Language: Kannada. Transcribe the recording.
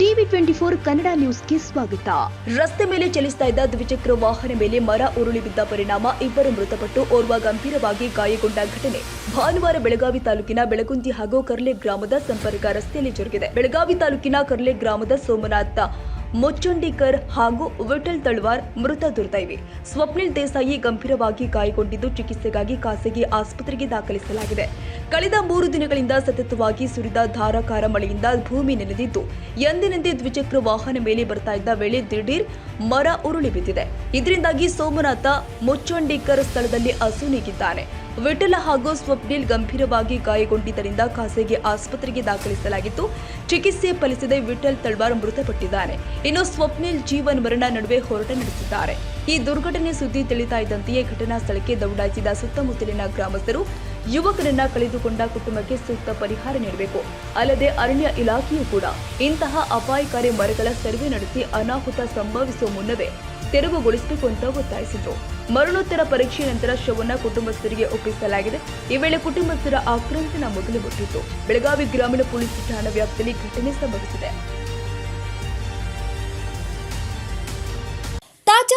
ಟ್ವೆಂಟಿ ಫೋರ್ ಕನ್ನಡ ನ್ಯೂಸ್ಗೆ ಸ್ವಾಗತ. ರಸ್ತೆ ಮೇಲೆ ಚಲಿಸ್ತಾ ಇದ್ದ ದ್ವಿಚಕ್ರ ವಾಹನ ಮೇಲೆ ಮರ ಉರುಳಿ ಬಿದ್ದ ಪರಿಣಾಮ, ಇಬ್ಬರು ಮೃತಪಟ್ಟು ಓರ್ವ ಗಂಭೀರವಾಗಿ ಗಾಯಗೊಂಡ ಘಟನೆ. ಭಾನುವಾರ ಬೆಳಗಾವಿ ತಾಲೂಕಿನ ಬೆಳಗುಂದಿ ಹಾಗೂ ಕರ್ಲೆ ಗ್ರಾಮದ ಸಂಪರ್ಕ ರಸ್ತೆಯಲ್ಲಿ ಜರುಗಿದೆ. ಬೆಳಗಾವಿ ತಾಲೂಕಿನ ಕರ್ಲೆ ಗ್ರಾಮದ ಸೋಮನಾಥ, ಮೊಚ್ಚೊಂಡಿಕರ್ ಹಾಗೂ ವಿಠಲ್ ತಳ್ವಾರ್ ಮೃತ ದುರ್ದೈವಿ. ಸ್ವಪ್ನಿಲ್ ದೇಸಾಯಿ ಗಂಭೀರವಾಗಿ ಗಾಯಗೊಂಡಿದ್ದು ಚಿಕಿತ್ಸೆಗಾಗಿ ಖಾಸಗಿ ಆಸ್ಪತ್ರೆಗೆ ದಾಖಲಿಸಲಾಗಿದೆ. ಕಳೆದ ಮೂರು ದಿನಗಳಿಂದ ಸತತವಾಗಿ ಸುರಿದ ಧಾರಾಕಾರ ಮಳೆಯಿಂದ ಭೂಮಿ ನೆನೆದಿದ್ದು ಎಂದಿನಂತೆ ದ್ವಿಚಕ್ರ ವಾಹನ ಮೇಲೆ ಬರ್ತಾ ಇದ್ದ ವೇಳೆ ದಿಢೀರ್ ಮರ ಉರುಳಿ ಬಿದ್ದಿದೆ. ಇದರಿಂದಾಗಿ ಸೋಮನಾಥ ಮುಚ್ಚಂಡಿಕರ್ ಸ್ಥಳದಲ್ಲಿ ಅಸುನೀಗಿದ್ದಾನೆ ವಿಠಲ ಹಾಗೂ ಸ್ವಪ್ನಿಲ್ ಗಂಭೀರವಾಗಿ ಗಾಯಗೊಂಡಿದ್ದರಿಂದ ಖಾಸಗಿ ಆಸ್ಪತ್ರೆಗೆ ದಾಖಲಿಸಲಾಗಿತ್ತು. ಚಿಕಿತ್ಸೆ ಫಲಿಸದೆ ವಿಠಲ್ ತಳ್ವಾರ್ ಮೃತಪಟ್ಟಿದ್ದಾನೆ. ಇನ್ನು ಸ್ವಪ್ನಿಲ್ ಜೀವನ್ ಮರಣ ನಡುವೆ ಹೋರಾಟ ನಡೆಸಿದ್ದಾರೆ. ಈ ದುರ್ಘಟನೆ ಸುದ್ದಿ ತಿಳಿತಾ ಇದ್ದಂತೆಯೇ ಘಟನಾ ಸ್ಥಳಕ್ಕೆ ದೌಡಾಯಿಸಿದ ಸುತ್ತಮುತ್ತಲಿನ ಗ್ರಾಮಸ್ಥರು ಯುವಕರನ್ನ ಕಳೆದುಕೊಂಡ ಕುಟುಂಬಕ್ಕೆ ಸೂಕ್ತ ಪರಿಹಾರ ನೀಡಬೇಕು. ಅಲ್ಲದೆ ಅರಣ್ಯ ಇಲಾಖೆಯೂ ಕೂಡ ಇಂತಹ ಅಪಾಯಕಾರಿ ಮರಗಳ ಸರ್ವೆ ನಡೆಸಿ ಅನಾಹುತ ಸಂಭವಿಸುವ ಮುನ್ನವೇ ತೆರವುಗೊಳಿಸಬೇಕು ಅಂತ ಒತ್ತಾಯಿಸಿದ್ರು. ಮರಣೋತ್ತರ ಪರೀಕ್ಷೆ ನಂತರ ಶವನ್ನ ಕುಟುಂಬಸ್ಥರಿಗೆ ಒಪ್ಪಿಸಲಾಗಿದೆ. ಈ ವೇಳೆ ಕುಟುಂಬಸ್ಥರ ಆಕ್ರಂದನ ಮೊದಲು ಬಿಟ್ಟಿತ್ತು ಬೆಳಗಾವಿ ಗ್ರಾಮೀಣ ಪೊಲೀಸ್ ಠಾಣಾ ವ್ಯಾಪ್ತಿಯಲ್ಲಿ ಘಟನೆ ಸಂಭವಿಸಿದೆ.